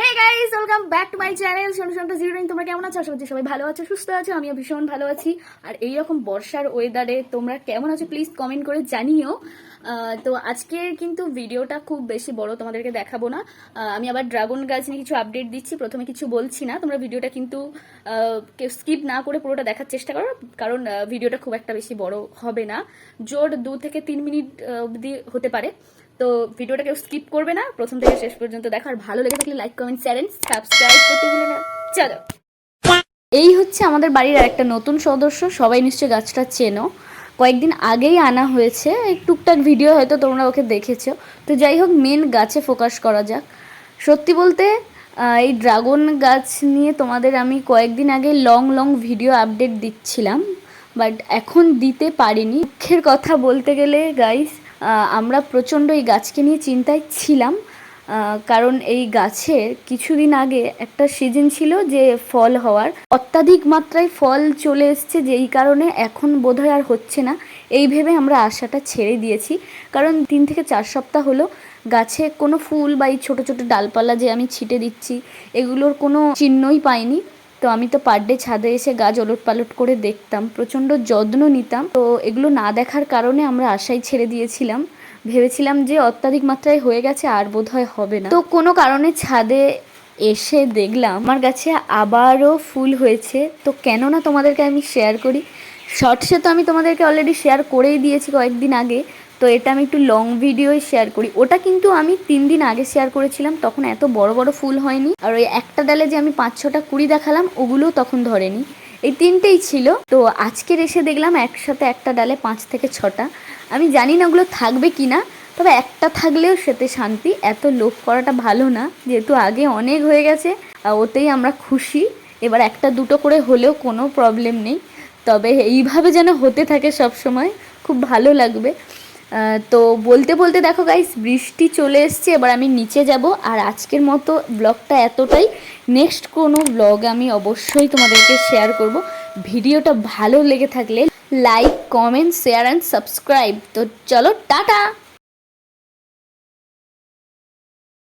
Hey guys welcome back to my channel শোনো zero nine তোমরা কেমন আছো? আশা করছি সবাই ভালো আছো, সুস্থ আছো, আমিও ভীষণ ভালো আছি। আর এই রকম বর্ষার ওয়েদারে তোমরা কেমন আছো প্লিজ কমেন্ট করে জানিও। তো আজকের কিন্তু ভিডিওটা খুব বেশি বড়, তোমাদেরকে দেখাবো না। আমি আবার ড্রাগন গাছ নিয়ে কিছু আপডেট দিচ্ছি, প্রথমে কিছু বলছি না। তোমরা ভিডিওটা কিন্তু স্কিপ না করে পুরোটা দেখার চেষ্টা করো, কারণ ভিডিওটা খুব একটা বেশি বড় হবে না। জোর দু থেকে তিন মিনিট অবধি হতে পারে। তো ভিডিওটা কেউ স্কিপ করবে না। প্রথম থেকে শেষ পর্যন্ত দেখো, আর ভালো লেগে থাকলে লাইক, কমেন্ট চ্যানেল সাবস্ক্রাইব করতে ভুলে না। চলো। এই হচ্ছে আমাদের বাড়ির আরেকটা নতুন সদস্য, সবাই নিশ্চয়ই গাছটা চেনো। কয়েকদিন আগেই আনা হয়েছে, এই টুকটাক ভিডিও হয়তো তোমরা ওকে দেখেছ। তো যাই হোক মেন গাছে ফোকাস করা যাক। সত্যি বলতে এই ড্রাগন গাছ নিয়ে তোমাদের আমি কয়েকদিন আগে লং লং ভিডিও আপডেট দিচ্ছিলাম বাট এখন দিতে পারিনি। দুঃখের কথা বলতে গেলে গাইস আমরা প্রচণ্ড এই গাছকে নিয়ে চিন্তায় ছিলাম কারণ এই গাছের কিছুদিন আগে একটা সিজন ছিল যে ফল হওয়ার। অত্যাধিক মাত্রায় ফল চলে এসছে যেই কারণে এখন বোধহয় আর হচ্ছে না। এই ভেবে আমরা আশাটা ছেড়ে দিয়েছি, কারণ তিন থেকে চার সপ্তাহ হলো গাছে কোনো ফুল বা এই ছোটো ছোটো ডালপালা যে আমি ছিটে দিচ্ছি, এগুলোর কোনো চিহ্নই পাইনি। তো আমি তো পার ডে ছাদে এসে গাছ ওলট পালট করে দেখতাম, প্রচণ্ড যত্ন নিতাম। তো এগুলো না দেখার কারণে আমরা আশাই ছেড়ে দিয়েছিলাম। ভেবেছিলাম যে অত্যাধিক মাত্রায় হয়ে গেছে আর বোধহয় হবে না। তো কোনো কারণে ছাদে এসে দেখলাম, আমার গাছে আবারও ফুল হয়েছে। তো কেন না তোমাদেরকে আমি শেয়ার করি, শর্টসে তো আমি তোমাদেরকে অলরেডি শেয়ার করেই দিয়েছি কয়েকদিন আগে। তো এটা আমি একটু লং ভিডিওই শেয়ার করি। ওটা কিন্তু আমি তিন দিন আগে শেয়ার করেছিলাম, তখন এত বড় বড় ফুল হয়নি। আর ওই একটা ডালে যে আমি পাঁচ ছটা কুড়ি দেখালাম, ওগুলোও তখন ধরেনি। এই তিনটেই ছিল। তো আজকের এসে দেখলাম একসাথে একটা ডালে পাঁচ থেকে ছটা। আমি জানি না ওগুলো থাকবে কি না, তবে একটা থাকলেও সেতে শান্তি। এত লোভ করাটা ভালো না, যেহেতু আগে অনেক হয়ে গেছে ওতেই আমরা খুশি। এবার একটা দুটো করে হলেও কোনো প্রবলেম নেই। তবে এইভাবে যেন হতে থাকে সব সময় খুব ভালো লাগবে। তো বলতে বলতে দেখো গাইস বৃষ্টি চলে এসছে, এবার আমি নিচে যাব। আর আজকের মতো ব্লগটা এতটাই। নেক্সট কোনো ব্লগ আমি অবশ্যই তোমাদেরকে শেয়ার করব। ভিডিওটা ভালো লেগে থাকলে like comment share and subscribe তো চলো, টাটা!